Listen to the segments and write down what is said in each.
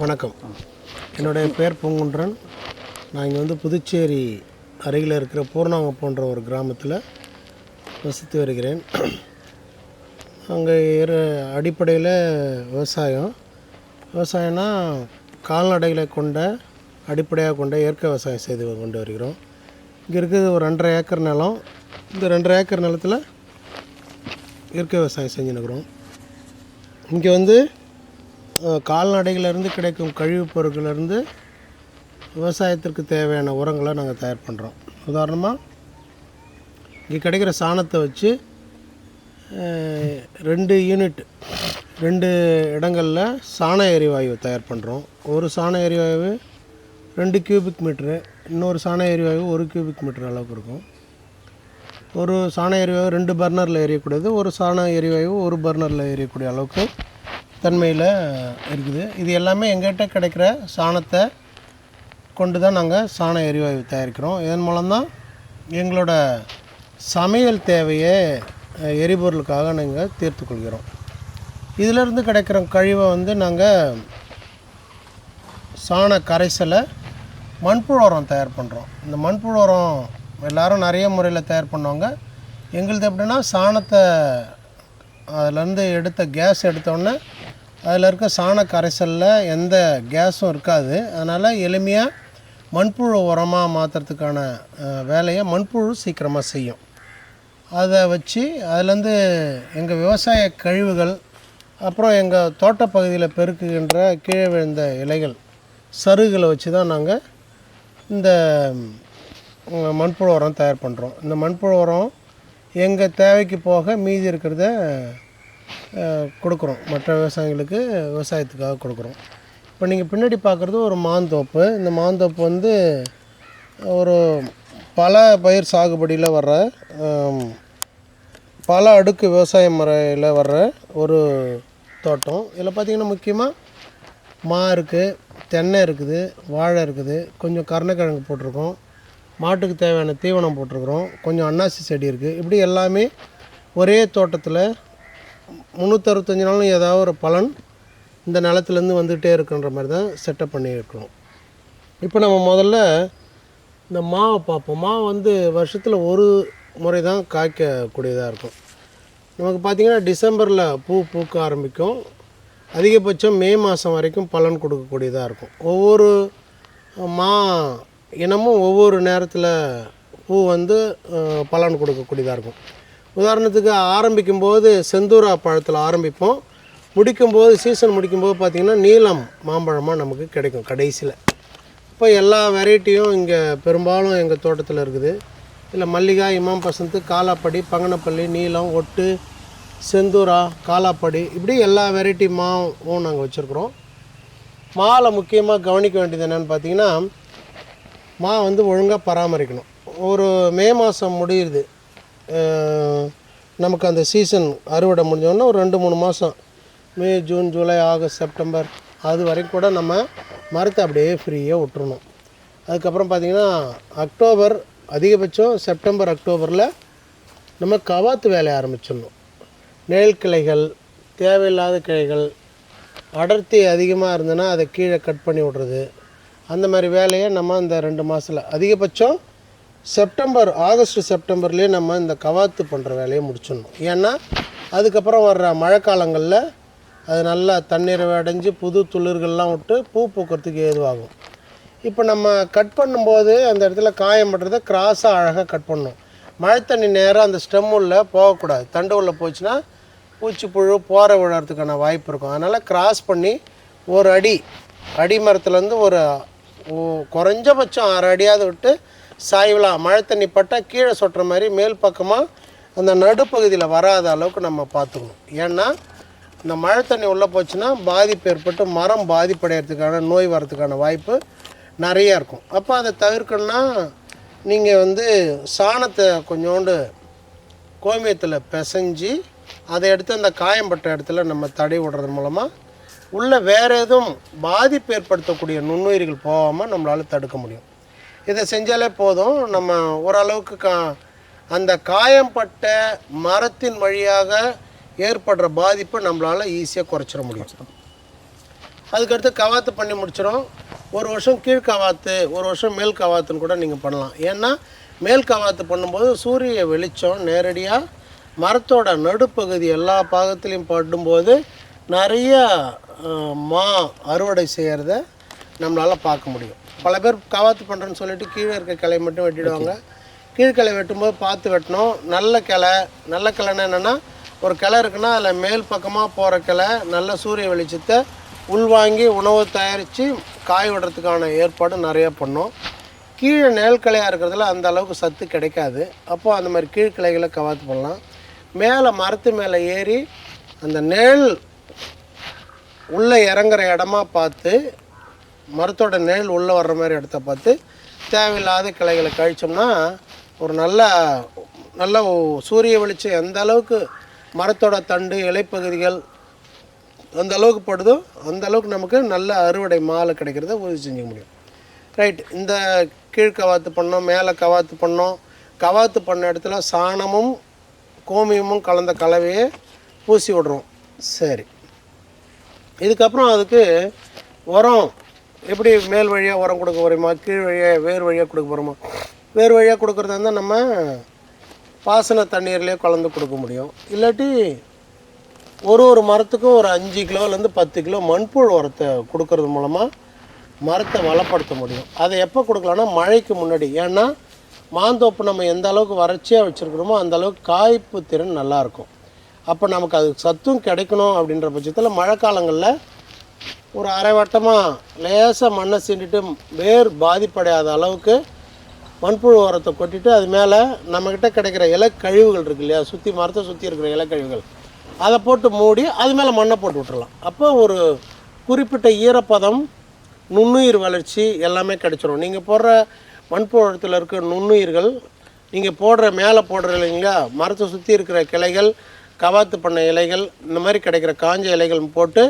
வணக்கம். என்னுடைய பேர் பூங்குன்றன். நான் இங்கே வந்து புதுச்சேரி அருகில் இருக்கிற பூர்ணாங்க போன்ற ஒரு கிராமத்தில் வசித்து வருகிறேன். அங்கே இரு அடிப்படையில் விவசாயம். விவசாயம்னா கால்நடைகளை கொண்ட அடிப்படையாக கொண்ட இயற்கை விவசாயம் செய்து கொண்டு வருகிறோம். இங்கே இருக்கிறது ஒரு ரெண்டரை ஏக்கர் நிலம். இந்த ரெண்டரை ஏக்கர் நிலத்தில் இயற்கை விவசாயம் செஞ்சுன்னுக்குறோம் இங்கே வந்து கால்நடைகளிலிருந்து கிடைக்கும் கழிவுப் பொருட்களிலிருந்து விவசாயத்திற்கு தேவையான உரங்களை நாங்கள் தயார் பண்ணுறோம் உதாரணமாக இங்கே கிடைக்கிற சாணத்தை வச்சு ரெண்டு யூனிட் ரெண்டு இடங்களில் சாண எரிவாயு தயார் பண்ணுறோம் ஒரு சாண எரிவாயு ரெண்டு கியூபிக் மீட்ரு இன்னொரு சாண எரிவாயு ஒரு கியூபிக் மீட்ரு அளவுக்கு இருக்கும். ஒரு சாண எரிவாயு ரெண்டு பர்னரில் எரியக்கூடியது ஒரு சாண எரிவாயு ஒரு பர்னரில் எரியக்கூடிய அளவுக்கு தன்மையில் இருக்குது. இது எல்லாமே எங்கிட்ட கிடைக்கிற சாணத்தை கொண்டு தான் நாங்கள் சாண எரிவாயு தயாரிக்கிறோம். இதன் மூலம்தான் எங்களோட சமையல் தேவையை எரிபொருளுக்காக நாங்கள் தீர்த்து கொள்கிறோம். இதிலிருந்து கிடைக்கிற கழிவை வந்து நாங்கள் சாண கரைசலை மண்புழு உரம் தயார் பண்ணுறோம் இந்த மண்புழு உரம் எல்லோரும் நிறைய முறையில் தயார் பண்ணுவாங்க. எங்களுது எப்படின்னா சாணத்தை அதுலேருந்து எடுத்த கேஸ் எடுத்தோடனே அதில் இருக்க சாண கரைசலில் எந்த கேஸும் இருக்காது. அதனால் எளிமையாக மண்புழு உரமாக மாற்றுறதுக்கான வேலையை மண்புழு சீக்கிரமாக செய்யும். அதை வச்சு அதுலேருந்து எங்கள் விவசாய கழிவுகள் அப்புறம் எங்கள் தோட்டப்பகுதியில் பெருக்குகின்ற கீழே விழுந்த இலைகள் சருகுகளை வச்சு தான் நாங்கள் இந்த மண்புழு உரம் தயார் பண்ணுறோம் இந்த மண்புழு உரம் எங்கள் தேவைக்கு போக மீதி இருக்கிறத கொடுக்குறோம். மற்ற விவசாயிகளுக்கு விவசாயத்துக்காக கொடுக்குறோம். இப்போ நீங்கள் பின்னாடி பார்க்குறது ஒரு மாந்தோப்பு இந்த மாந்தோப்பு வந்து ஒரு பல பயிர் சாகுபடியில் வர்ற பல அடுக்கு விவசாய முறையில் வர்ற ஒரு தோட்டம். இதில் பார்த்திங்கன்னா முக்கியமாக மா இருக்குது தென்னை இருக்குது வாழை இருக்குது கொஞ்சம் கருணக்கிழங்கு போட்டிருக்கோம் மாட்டுக்கு தேவையான தீவனம் போட்டிருக்கிறோம் கொஞ்சம் அன்னாசி செடி இருக்குது இப்படி எல்லாமே ஒரே தோட்டத்தில் முந்நூற்றறுபத்தஞ்சு நாளும் ஏதாவது ஒரு பலன் இந்த நிலத்துலேருந்து வந்துகிட்டே இருக்குன்ற மாதிரி தான் செட்டப் பண்ணியிருக்கிறோம். இப்போ நம்ம முதல்ல இந்த மாவை பார்ப்போம். மாவு வந்து வருஷத்தில் ஒரு முறை தான் காய்க்கக்கூடியதாக இருக்கும். நமக்கு பார்த்திங்கன்னா டிசம்பரில் பூ பூக்க ஆரம்பிக்கும். அதிகபட்சம் மே மாதம் வரைக்கும் பலன் கொடுக்கக்கூடியதாக இருக்கும். ஒவ்வொரு மா இனமும் ஒவ்வொரு நேரத்தில் பூ வந்து பலன் கொடுக்கக்கூடியதாக இருக்கும். உதாரணத்துக்கு ஆரம்பிக்கும்போது செந்தூரா பழத்தில் ஆரம்பிப்போம். முடிக்கும்போது சீசன் முடிக்கும்போது பார்த்திங்கன்னா நீளம் மாம்பழமாக நமக்கு கிடைக்கும் கடைசியில். இப்போ எல்லா வெரைட்டியும் இங்கே பெரும்பாலும் எங்கள் தோட்டத்தில் இருக்குது. இல்லை மல்லிகா இமாம் பசந்த் காலாப்படி பங்கனப்பள்ளி நீளம் ஒட்டு செந்தூரா காலாப்படி இப்படி எல்லா வெரைட்டி மாவும் நாங்கள் வச்சுருக்குறோம். மாவில் முக்கியமாக கவனிக்க வேண்டியது என்னென்னு பார்த்தீங்கன்னா மா வந்து ஒழுங்காக பராமரிக்கணும். ஒரு மே மாதம் முடியுது. நமக்கு அந்த சீசன் அறுவடை முடிஞ்சோன்னா ஒரு ரெண்டு மூணு மாதம் May June July August September அது வரைக்கும் கூட நம்ம மரத்தை அப்படியே ஃப்ரீயாக விட்டுறணும். அதுக்கப்புறம் பார்த்திங்கன்னா அக்டோபர் அதிகபட்சம் செப்டம்பர் அக்டோபரில் நம்ம கவாத்து வேலையை ஆரம்பிச்சிடணும். நிழல் கிளைகள் தேவையில்லாத கிளைகள் அடர்த்தி அதிகமாக இருந்ததுன்னா அதை கீழே கட் பண்ணி விட்றது. அந்த மாதிரி வேலையை நம்ம அந்த ரெண்டு மாதத்தில் அதிகபட்சம் செப்டம்பர் ஆகஸ்ட் செப்டம்பர்லேயே நம்ம இந்த கவாத்து பண்ணுற வேலையை முடிச்சிடணும். ஏன்னா அதுக்கப்புறம் வர்ற மழைக்காலங்களில் அது நல்லா தண்ணீரை அடைஞ்சு புது துளிர்கள்லாம் விட்டு பூ பூக்கிறதுக்கு ஏதுவாகும். இப்போ நம்ம கட் பண்ணும்போது அந்த இடத்துல காயம் பண்ணுறத கிராஸாக அழகாக கட் பண்ணணும். மழை தண்ணி நேராக அந்த ஸ்டெம் உள்ள போகக்கூடாது. தண்டு உள்ளே போச்சுன்னா பூச்சி புழு போகிற விழறதுக்கான வாய்ப்பு இருக்கும். அதனால் கிராஸ் பண்ணி ஒரு அடி அடி மரத்துலேருந்து ஒரு குறைஞ்சபட்சம் ஆறு அடியாவது விட்டு சாய்வலாம் மழை தண்ணி பட்டால் கீழே சொட்டுற மாதிரி மேல் பக்கமாக அந்த நடுப்பகுதியில் வராத அளவுக்கு நம்ம பார்த்துக்கணும். ஏன்னா இந்த மழை தண்ணி உள்ளே போச்சுன்னா பாதிப்பு ஏற்பட்டு மரம் பாதிப்படைகிறதுக்கான நோய் வரதுக்கான வாய்ப்பு நிறையா இருக்கும். அப்போ அதை தவிர்க்கணும்னா நீங்கள் வந்து சாணத்தை கொஞ்சோண்டு கோமியத்தில் பிசைஞ்சு அதை எடுத்து அந்த காயம்பட்ட இடத்துல நம்ம தடை விடுறது மூலமாக உள்ள வேறு எதுவும் பாதிப்பு ஏற்படுத்தக்கூடிய நுண்ணுயிர்கள் போகாமல் நம்மளால் தடுக்க முடியும். இதை செஞ்சாலே போதும். நம்ம ஓரளவுக்கு கா அந்த காயம்பட்ட மரத்தின் வழியாக ஏற்படுற பாதிப்பை நம்மளால் ஈஸியாக குறைச்சிட முடியும். அதுக்கடுத்து கவாத்து பண்ணி முடிச்சிடும் ஒரு வருஷம் கீழ் கவாத்து ஒரு வருஷம் மேல் கவாத்துன்னு கூட நீங்கள் பண்ணலாம். ஏன்னா மேல் கவாத்து பண்ணும்போது சூரிய வெளிச்சம் நேரடியாக மரத்தோட நடுப்பகுதி எல்லா பாகத்துலேயும் படும்போது நிறைய மா அறுவடை செய்கிறத நம்மளால் பார்க்க முடியும். பல பேர் கவாத்து பண்ணுறேன்னு சொல்லிட்டு கீழே இருக்க கிளையை மட்டும் வெட்டிடுவாங்க. கீழ்கிளை வெட்டும்போது பார்த்து வெட்டணும். நல்ல கிளை. நல்ல கிளைன்னா என்னென்னா ஒரு கிளை இருக்குன்னா அதில் மேல் பக்கமாக போகிற கிளை நல்ல சூரிய வெளிச்சத்தை உள்வாங்கி உணவு தயாரித்து காய விடுறதுக்கான ஏற்பாடு நிறைய பண்ணோம். கீழே நேல் கிளையாக இருக்கிறதுல அந்த அளவுக்கு சத்து கிடைக்காது. அப்போது அந்த மாதிரி கீழ்கிளைகளை கவாத்து பண்ணலாம். மேலே மரத்து மேலே ஏறி அந்த நேல் உள்ளே இறங்குற இடமா பார்த்து மரத்தோட நிழல் உள்ளே வர்ற மாதிரி இடத்த பார்த்து தேவையில்லாத கிளைகளை கழிச்சோம்னா ஒரு நல்ல நல்ல சூரிய வெளிச்சம் எந்த அளவுக்கு மரத்தோட தண்டு இலைப்பகுதிகள் அந்த அளவுக்கு படுதோ அந்த அளவுக்கு நமக்கு நல்ல அறுவடை மாலை கிடைக்கிறத உறுதி செஞ்சுக்க முடியும். ரைட் இந்த கீழ் கவாத்து பண்ணோம் மேலே கவாத்து பண்ணோம். கவாத்து பண்ண இடத்துல சாணமும் கோமியமும் கலந்த கலவையை பூசி விடுறோம். சரி. இதுக்கப்புறம் அதுக்கு உரம் எப்படி மேல் வழியாக உரம் கொடுக்க போகிறோமா கீழ் வழியாக வேர் வழியாக கொடுக்க போகிறோமா வேர் வழியாக கொடுக்குறதா இருந்தால் நம்ம பாசன தண்ணீர்லேயே கலந்து கொடுக்க முடியும். இல்லாட்டி ஒரு ஒரு மரத்துக்கும் ஒரு அஞ்சு கிலோலேருந்து பத்து கிலோ மண்புழு உரத்தை கொடுக்கறது மூலமாக மரத்தை வளப்படுத்த முடியும். அதை எப்போ கொடுக்கலான்னா மழைக்கு முன்னாடி. ஏன்னா மாந்தோப்பு நம்ம எந்த அளவுக்கு வறட்சியாக வச்சுருக்கிறோமோ அந்த அளவுக்கு காய்ப்பு திறன் நல்லாயிருக்கும் அப்போ நமக்கு அது சத்தும் கிடைக்கணும் அப்படின்ற பட்சத்தில் மழை காலங்களில் ஒரு அரை வட்டமாக லேசாக மண்ணை சீண்டிட்டு வேர் பாதிப்படையாத அளவுக்கு மண்புழு உரத்தை கொட்டிட்டு அது மேலே நம்மக்கிட்ட கிடைக்கிற இலை கழிவுகள் இருக்கு இல்லையா? சுற்றி மரத்தை சுற்றி இருக்கிற இலை கழிவுகள் அதை போட்டு மூடி அது மேலே மண்ணை போட்டு விட்டுறலாம். அப்போ ஒரு குறிப்பிட்ட ஈரப்பதம் நுண்ணுயிர் வளர்ச்சி எல்லாமே கிடைச்சிரும். நீங்கள் போடுற மண்புழு உரத்தில் இருக்க நுண்ணுயிர்கள் நீங்கள் போடுற மேலே போடுற இல்லைங்களா? மரத்தை சுற்றி இருக்கிற கிளைகள் கவாத்து பண்ண இலைகள் இந்த மாதிரி கிடைக்கிற காஞ்ச இலைகள் போட்டு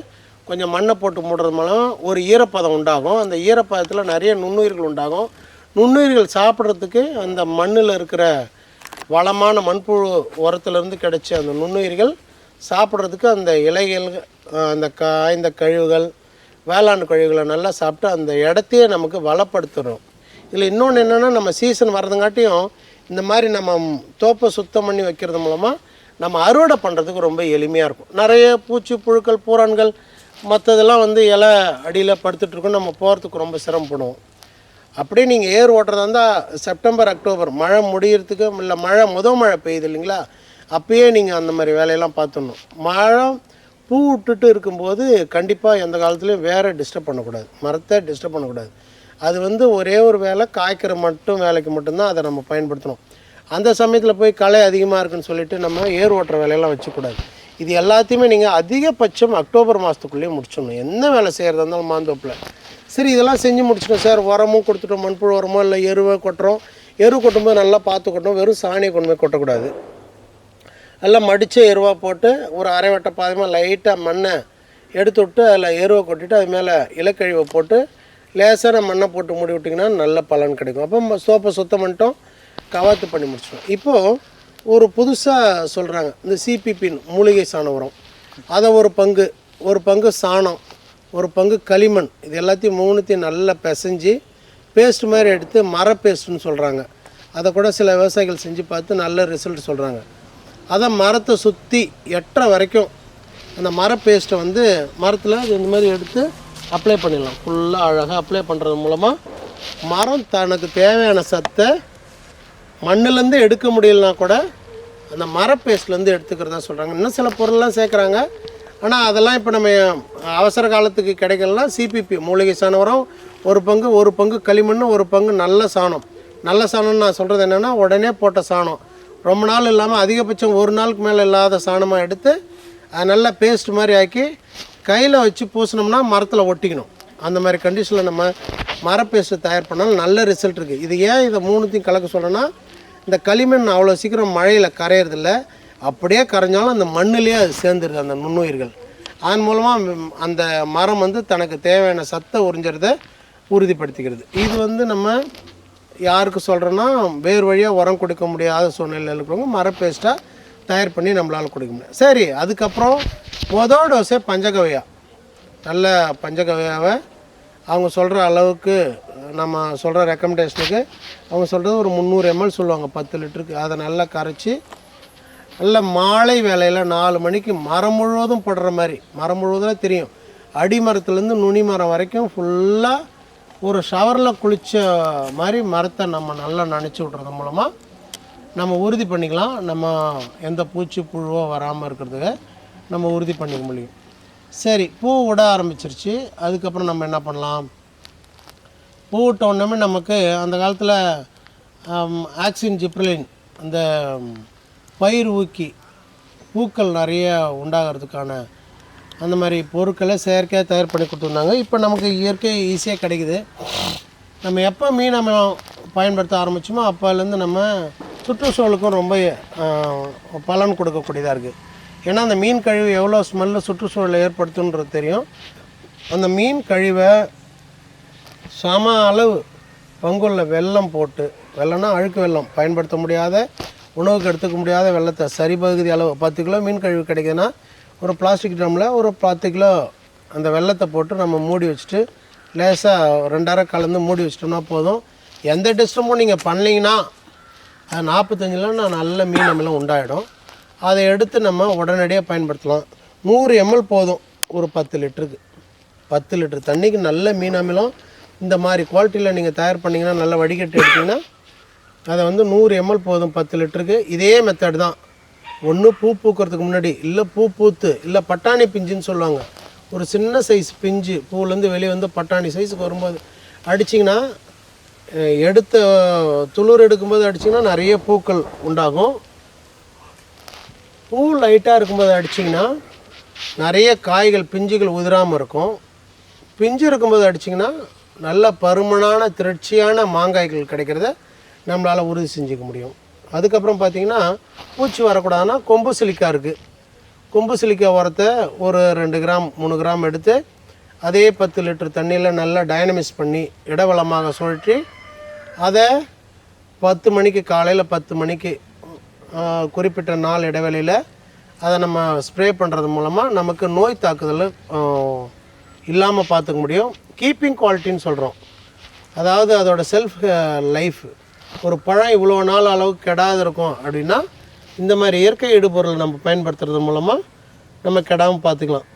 கொஞ்சம் மண்ணை போட்டு மூடுறது மூலம் ஒரு ஈரப்பதம் உண்டாகும். அந்த ஈரப்பதத்தில் நிறைய நுண்ணுயிர்கள் உண்டாகும். நுண்ணுயிர்கள் சாப்பிட்றதுக்கு அந்த மண்ணில் இருக்கிற வளமான மண்புழு உரத்துலேருந்து கிடைச்ச அந்த நுண்ணுயிர்கள் சாப்பிட்றதுக்கு அந்த இலைகள் அந்த காய்ந்த கழிவுகள் வேளாண் கழிவுகளை நல்லா சாப்பிட்டு அந்த இடத்தையே நமக்கு வளப்படுத்துகிறோம் இதில் இன்னொன்று என்னென்னா நம்ம சீசன் வர்றதுங்காட்டியும் இந்த மாதிரி நம்ம தோப்பை சுத்தம் பண்ணி வைக்கிறது மூலமாக நம்ம அறுவடை பண்ணுறதுக்கு ரொம்ப எளிமையாக இருக்கும். நிறைய பூச்சி புழுக்கள் பூரான்கள் மற்றதெல்லாம் வந்து இலை அடியில் படுத்துட்ருக்கோம் நம்ம போகிறதுக்கு ரொம்ப சிரமப்படுவோம். அப்படியே நீங்கள் ஏர் ஓட்டுறதா இருந்தால் செப்டம்பர் அக்டோபர் மழை முடியறதுக்கு இல்லை மழை முத மழை பெய்யுது இல்லைங்களா? அப்பயே நீங்கள் அந்த மாதிரி வேலையெல்லாம் பார்த்துடணும். மழை பூ விட்டுட்டு இருக்கும்போது கண்டிப்பாக எந்த காலத்துலேயும் வேறு டிஸ்டர்ப் பண்ணக்கூடாது. மரத்தை டிஸ்டர்ப் பண்ணக்கூடாது. அது வந்து ஒரே ஒரு வேலை காய்க்கிற மட்டும் வேலைக்கு மட்டும்தான் அதை நம்ம பயன்படுத்தணும். அந்த சமயத்தில் போய் களை அதிகமாக இருக்குன்னு சொல்லிட்டு நம்ம ஏர் ஓட்டுற வேலையெல்லாம் வச்சுக்கூடாது இது எல்லாத்தையுமே நீங்கள் அதிகபட்சம் அக்டோபர் மாதத்துக்குள்ளேயே முடிச்சிடணும். என்ன வேலை செய்கிறதா இருந்தாலும் மாந்தோப்பில். சரி இதெல்லாம் செஞ்சு முடிச்சிட்டோம் சார். உரமும் கொடுத்துட்டோம். மண்புழு உரமோ இல்லை எருவை கொட்டுறோம். எரு கொட்டும்போது நல்லா பார்த்து கொட்டணும். வெறும் சாணியை கொண்டு போய் கொட்டக்கூடாது. நல்லா மடித்த எருவாக போட்டு ஒரு அரை வட்ட பாதமாக லைட்டாக மண்ணை எடுத்து விட்டு அதில் எருவை கொட்டிட்டு அது மேலே இலக்கழிவை போட்டு லேசான மண்ணை போட்டு மூடி விட்டிங்கன்னா நல்ல பலன் கிடைக்கும். அப்போ சோப்பை சுத்தம் பண்ணிட்டோம். கவாத்து பண்ணி முடிச்சிடும் இப்போது ஒரு புதுசாக சொல்கிறாங்க இந்த சிபிபின்னு மூலிகை சாண உரம். அதை ஒரு பங்கு ஒரு பங்கு சாணம் ஒரு பங்கு களிமண் இது எல்லாத்தையும் மூணுத்தையும் நல்லா பிசைஞ்சு பேஸ்ட் மாதிரி எடுத்து மர பேஸ்ட்டுன்னு சொல்கிறாங்க அதை கூட சில விவசாயிகள் செஞ்சு பார்த்து நல்ல ரிசல்ட் சொல்கிறாங்க அதை மரத்தை சுற்றி எட்டரை வரைக்கும் அந்த மர பேஸ்ட்டை வந்து மரத்தில் இந்த மாதிரி எடுத்து அப்ளை பண்ணிடலாம். ஃபுல்லாக அழகாக அப்ளை பண்ணுறது மூலமாக மரம் தனக்கு தேவையான சத்தை மண்ணுலேருந்து எடுக்க முடியலனா கூட அந்த மர பேஸ்ட்லேருந்து எடுத்துக்கிறதா சொல்கிறாங்க இன்னும் சில பொருள்லாம் சேர்க்குறாங்க. ஆனால் அதெல்லாம் இப்போ நம்ம அவசர காலத்துக்கு கிடைக்கலாம் சிபிபி மூலிகை சாண உரம் ஒரு பங்கு ஒரு பங்கு களிமண் ஒரு பங்கு நல்ல சாணம். நல்ல சாணம்னு நான் சொல்கிறது என்னென்னா உடனே போட்ட சாணம். ரொம்ப நாள் இல்லாமல் அதிகபட்சம் ஒரு நாளுக்கு மேலே இல்லாத சாணமாக எடுத்து அதை நல்லா பேஸ்ட் மாதிரி ஆக்கி கையில் வச்சு பூசினோம்னா மரத்தில் ஒட்டிக்கணும். அந்த மாதிரி கண்டிஷனில் நம்ம மர பேஸ்ட்டு தயார் பண்ணாலும் நல்ல ரிசல்ட் இருக்குது இது ஏன் இதை மூணுத்தையும் கலக்க சொல்கிறேன்னா இந்த களிமண் அவ்வளோ சீக்கிரம் மழையில் கரையிறதில்ல. அப்படியே கரைஞ்சாலும் அந்த மண்ணிலேயே அது சேர்ந்துருது அந்த நுண்ணுயிர்கள். அதன் மூலமாக அந்த மரம் வந்து தனக்கு தேவையான சத்தை உறிஞ்சிறத உறுதிப்படுத்திக்கிறது. இது வந்து நம்ம யாருக்கு சொல்கிறோன்னா வேறு வழியாக உரம் கொடுக்க முடியாத சூழ்நிலையில் இருக்கிறவங்க மர பேஸ்ட்டாக தயார் பண்ணி நம்மளால் கொடுக்க முடியும். சரி அதுக்கப்புறம் மொதல் டோஸே பஞ்சகவையா. நல்ல பஞ்சகவையாவை அவங்க சொல்கிற அளவுக்கு நம்ம சொல்கிற ரெக்கமெண்டேஷனுக்கு அவங்க சொல்கிறது ஒரு முந்நூறு எம்எல் சொல்லுவாங்க பத்து லிட்டருக்கு. அதை நல்லா கரைச்சி நல்ல மாலை வேலையில் நாலு மணிக்கு மரம் முழுவதும் படுற மாதிரி மரம் முழுவதும் தெரியும். அடிமரத்துலேருந்து நுனி மரம் வரைக்கும் ஃபுல்லாக ஒரு ஷவரில் குளித்த மாதிரி மரத்தை நம்ம நல்லா நினச்சி விட்றது மூலமாக நம்ம உறுதி பண்ணிக்கலாம். நம்ம எந்த பூச்சி புழுவோ வராமல் இருக்கிறதுக்கு நம்ம உறுதி பண்ணிக்க முடியும். சரி பூ விட ஆரம்பிச்சிருச்சு. அதுக்கப்புறம் நம்ம என்ன பண்ணலாம்? பூ விட்ட உடனே நமக்கு அந்த காலத்தில் ஆக்சின் ஜிப்ரலின் அந்த பயிர் ஊக்கி பூக்கள் நிறைய உண்டாகிறதுக்கான அந்த மாதிரி பொருட்களை செயற்கையாக தயார் பண்ணி கொடுத்துருந்தாங்க. இப்போ நமக்கு இயற்கை ஈஸியாக கிடைக்குது. நம்ம எப்போ மீன் நம்ம பயன்படுத்த ஆரம்பிச்சோமோ அப்போலேருந்து நம்ம சுற்றுச்சூழலுக்கும் ரொம்ப பலன் கொடுக்கக்கூடியதாக இருக்குது ஏன்னா அந்த மீன் கழிவு எவ்வளோ ஸ்மெல்லு சுற்றுச்சூழலை ஏற்படுத்துன்றது தெரியும். அந்த மீன் கழிவை சம அளவு பங்குள்ள வெல்லம் போட்டு வெள்ளம்னா அழுக்கு வெல்லம் பயன்படுத்த முடியாத உணவுக்கு எடுத்துக்க முடியாத வெள்ளத்தை சரி பகுதி அளவு பத்து கிலோ மீன் கழிவு கிடைக்குதுன்னா ஒரு பிளாஸ்டிக் ட்ரம்மில் ஒரு பத்து கிலோ அந்த வெள்ளத்தை போட்டு நம்ம மூடி வச்சுட்டு லேசாக ரெண்டாயிரம் கலந்து மூடி வச்சிட்டோம்னா போதும். எந்த டிஸ்டர்பும் நீங்கள் பண்ணிங்கன்னா அது நாற்பத்தஞ்சில் நான் நல்ல மீன் அமிலம் உண்டாயிடும். அதை எடுத்து நம்ம உடனடியாக பயன்படுத்தலாம். நூறு எம்எல் போதும். ஒரு பத்து லிட்டருக்கு. பத்து லிட்டர் தண்ணிக்கு நல்ல மீன் அமிலம். இந்த மாதிரி குவாலிட்டியில் நீங்கள் தயார் பண்ணிங்கன்னா நல்ல வடிகட்டி எடுத்தீங்கன்னா அதை வந்து நூறு எம்எல் போதும் பத்து லிட்டருக்கு. இதே மெத்தட் தான். ஒன்று பூ பூக்கிறதுக்கு முன்னாடி இல்லை பூ பூத்து இல்லை பட்டாணி பிஞ்சுன்னு சொல்லுவாங்க. ஒரு சின்ன சைஸ் பிஞ்சு பூலேருந்து வெளியே வந்து பட்டாணி சைஸுக்கு வரும்போது அடிச்சிங்கன்னா எடுத்த துளிர் எடுக்கும்போது அடிச்சிங்கன்னா நிறைய பூக்கள் உண்டாகும். பூ லைட்டாக இருக்கும்போது அடிச்சிங்கன்னா நிறைய காய்கள் பிஞ்சுகள் உதிராமல் இருக்கும். பிஞ்சு இருக்கும்போது அடிச்சிங்கன்னா நல்ல பருமனான திரட்சியான மாங்காய்கள் கிடைக்கிறத நம்மளால் உறுதி செஞ்சுக்க முடியும். அதுக்கப்புறம் பார்த்தீங்கன்னா பூச்சி வரக்கூடாதுன்னா கொம்பு சிலிக்கா இருக்குது கொம்பு சிலிக்கா உரத்தை ஒரு ரெண்டு கிராம் மூணு கிராம் எடுத்து அதே பத்து லிட்டர் தண்ணியில் நல்லா டைனமிஸ் பண்ணி இடவளமாக சுழற்றி அதை பத்து மணிக்கு காலையில் பத்து மணிக்கு குறிப்பிட்ட நாள் இடைவெளியில் அதை நம்ம ஸ்ப்ரே பண்ணுறது மூலமாக நமக்கு நோய் தாக்குதல் இல்லாமல் பார்த்துக்க முடியும். கீப்பிங் குவாலிட்டின்னு சொல்கிறோம் அதாவது அதோட செல்ஃப் லைஃப் ஒரு பழம் இவ்வளோ நாள் அளவுக்கு கெடாது இருக்கும் அப்படின்னா இந்த மாதிரி இயற்கை இடுபொருள் நம்ம பயன்படுத்துறது மூலமாக நம்ம கெடாமல் பார்த்துக்கலாம்.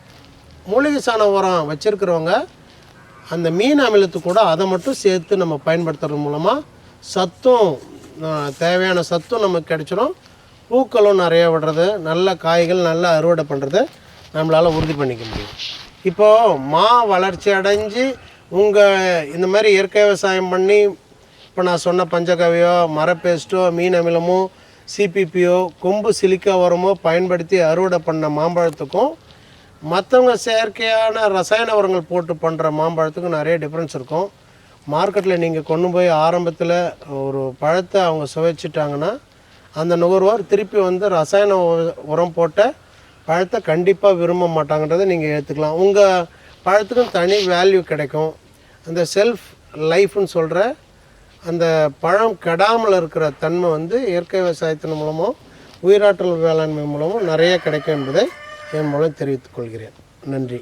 மூலிகை சாண உரம் வச்சுருக்கிறவங்க அந்த மீன் அமிலத்து கூட அதை மட்டும் சேர்த்து நம்ம பயன்படுத்துறது மூலமாக சத்தும் தேவையான சத்தும் நமக்கு கிடைச்சிடும் பூக்களும் நிறைய விடுறது நல்ல காய்கள் நல்லா அறுவடை பண்ணுறது நம்மளால் உறுதி பண்ணிக்க முடியும். இப்போது மா வளர்ச்சி அடைஞ்சு உங்கள் இந்த மாதிரி இயற்கை விவசாயம் பண்ணி இப்போ நான் சொன்ன பஞ்சகவியோ மரப்பேஸ்ட்டோ மீன் அமிலமோ சிபிபியோ கொம்பு சிலிக்கா உரமோ பயன்படுத்தி அறுவடை பண்ண மாம்பழத்துக்கும் மற்றவங்க செயற்கையான ரசாயன உரங்கள் போட்டு பண்ணுற மாம்பழத்துக்கும் நிறைய டிஃப்ரென்ஸ் இருக்கும். மார்க்கெட்டில் நீங்கள் கொண்டு போய் ஆரம்பத்தில் ஒரு பழத்தை அவங்க சுவைச்சிட்டாங்கன்னா அந்த நுகர்வோர் திருப்பி வந்து ரசாயன உரம் போட்ட பழத்தை கண்டிப்பாக விரும்ப மாட்டாங்கன்றதை நீங்கள் எடுத்துக்கலாம் உங்கள் பழத்துக்கும் தனி வேல்யூ கிடைக்கும். அந்த செல்ஃப் லைஃப்னு சொல்கிற அந்த பழம் கெடாமல் இருக்கிற தன்மை வந்து இயற்கை விவசாயத்தின் மூலமும் உயிராற்றல் வேளாண்மை மூலமும் நிறைய கிடைக்கும் என்பதை என் மூலம் தெரிவித்துக் கொள்கிறேன். நன்றி.